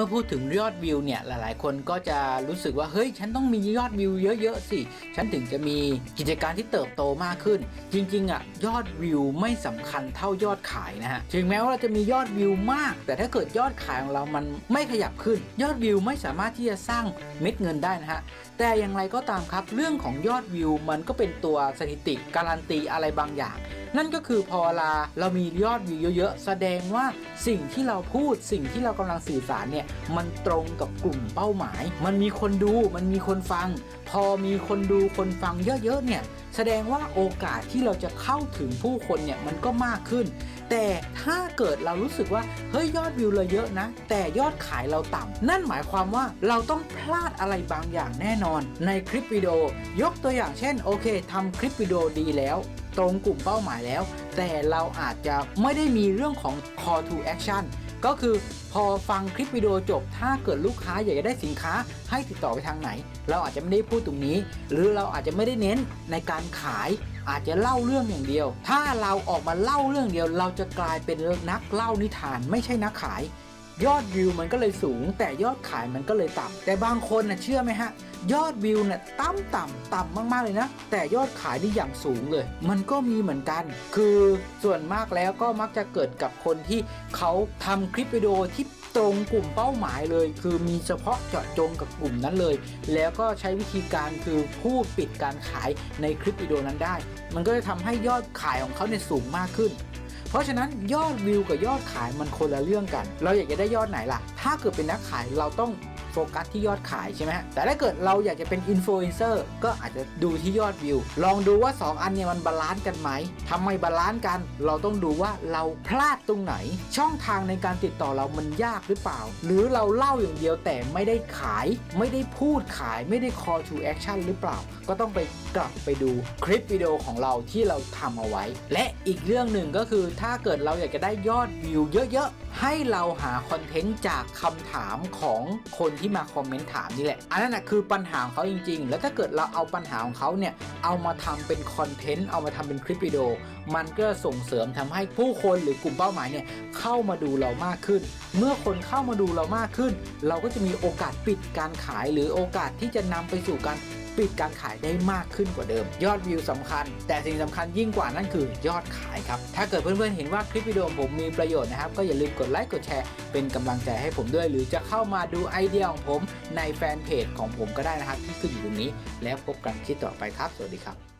มื่อพูดถึงยอดวิวเนี่ยหลายๆ คนก็จะรู้สึกว่าเฮ้ยฉันต้องมียอดวิวเยอะๆสิ ฉันถึงจะมีกิจการที่เติบโตมากขึ้น จริงๆอะยอดวิวไม่สำคัญเท่ายอดขายนะฮะถึงแม้ว่าเราจะมียอดวิวมาก แต่ถ้าเกิดยอดขายของเรามันไม่ขยับขึ้น ยอดวิวไม่สามารถที่จะสร้างเม็ดเงินได้นะฮะแต่อย่างไรก็ตามครับเรื่องของยอดวิวมันก็เป็นตัวสถิติการันตีอะไรบางอย่างนั่นก็คือพอเวลาเรามียอดวิวเยอะๆ แสดงว่าสิ่งที่เราพูดสิ่งที่เรากำลังสื่อสารเนี่ยมันตรงกับกลุ่มเป้าหมาย มันมีคนดูมันมีคนฟัง พอมีคนดูคนฟังเยอะๆเนี่ยแสดงว่าโอกาสที่เราจะเข้าถึงผู้คนเนี่ยมันก็มากขึ้น แต่ถ้าเกิดเรารู้สึกว่าเฮ้ยยอดวิวเราเยอะนะ แต่ยอดขายเราต่ำนั่นหมายความว่าเราต้องพลาดอะไรบางอย่างแน่นอน ในคลิปวิดีโอยกตัวอย่างเช่นโอเคทำคลิปวิดีโอดีแล้ว ตรงกลุ่มเป้าหมายแล้ว แต่เราอาจจะไม่ได้มีเรื่องของ call to action ก็คือพอฟังคลิปวิดีโอจบ ถ้าเกิดลูกค้าอยากจะได้สินค้าให้ติดต่อไปทางไหน เราอาจจะไม่ได้พูดตรงนี้ หรือเราอาจจะไม่ได้เน้นในการขายอาจจะเล่าเรื่องอย่างเดียว ถ้าเราออกมาเล่าเรื่องเดียว เราจะกลายเป็นนักเล่านิทานไม่ใช่นักขาย ยอดวิวมันก็เลยสูง แต่ยอดขายมันก็เลยต่ำแต่บางคนนะเชื่อไหมฮะ ยอดวิวเนี่ยต่ำต่ำต่ำมากๆเลยนะ แต่ยอดขายนี่อย่างสูงเลย มันก็มีเหมือนกัน คือส่วนมากแล้วก็มักจะเกิดกับคนที่เขาทำคลิปวิดีโอที่ตรงกลุ่มเป้าหมายเลย คือมีเฉพาะเจาะจงกับกลุ่มนั้นเลย แล้วก็ใช้วิธีการคือพูดปิดการขายในคลิปวิดีโอนั้นได้ มันก็จะทำให้ยอดขายของเขาเนี่ยสูงมากขึ้น เพราะฉะนั้นยอดวิวกับยอดขายมันคนละเรื่องกัน เราอยากจะได้ยอดไหนล่ะ ถ้าเกิดเป็นนักขายเราต้อง โฟกัสที่ยอดขายใช่ไหมฮะแต่ถ้าเกิดเราอยากจะเป็นอินฟลูเอนเซอร์ก็อาจจะดูที่ยอดวิว ลองดูว่า 2 อันเนี่ยมันบาลานซ์กันไหมทำไมบาลานซ์กัน เราต้องดูว่าเราพลาดตรงไหน ช่องทางในการติดต่อเรามันยากหรือเปล่า หรือเราเล่าอย่างเดียวแต่ไม่ได้ขาย ไม่ได้พูดขายไม่ได้ call to action หรือเปล่า ก็ต้องไปกลับไปดูคลิปวิดีโอของเราที่เราทำเอาไว้ และอีกเรื่องหนึ่งก็คือถ้าเกิดเราอยากจะได้ยอดวิวเยอะๆ ให้เราหาคอนเทนต์จากคำถามของคนที่มาคอมเมนต์ถามนี่แหละ อันนั้นนะคือปัญหาของเขาจริง ๆ แล้วถ้าเกิดเราเอาปัญหาของเขาเนี่ยเอามาทำเป็นคอนเทนต์เอามาทำเป็นคลิปวิดีโอ มันก็ส่งเสริมทำให้ผู้คนหรือกลุ่มเป้าหมายเนี่ยเข้ามาดูเรามากขึ้น เมื่อคนเข้ามาดูเรามากขึ้น เราก็จะมีโอกาสปิดการขายหรือโอกาสที่จะนำไปสู่การ ปิดการขายได้มากขึ้นกว่าเดิม ยอดวิวสำคัญ แต่สิ่งสำคัญยิ่งกว่านั่นคือยอดขายครับ ถ้าเกิดเพื่อนๆเห็นว่าคลิปวิดีโอผมมีประโยชน์นะครับ ก็อย่าลืมกดไลค์กดแชร์เป็นกำลังใจให้ผมด้วย หรือจะเข้ามาดูไอเดียของผมในแฟนเพจของผมก็ได้นะครับที่ขึ้นอยู่ตรงนี้ แล้วพบกันคลิปต่อไปครับ สวัสดีครับ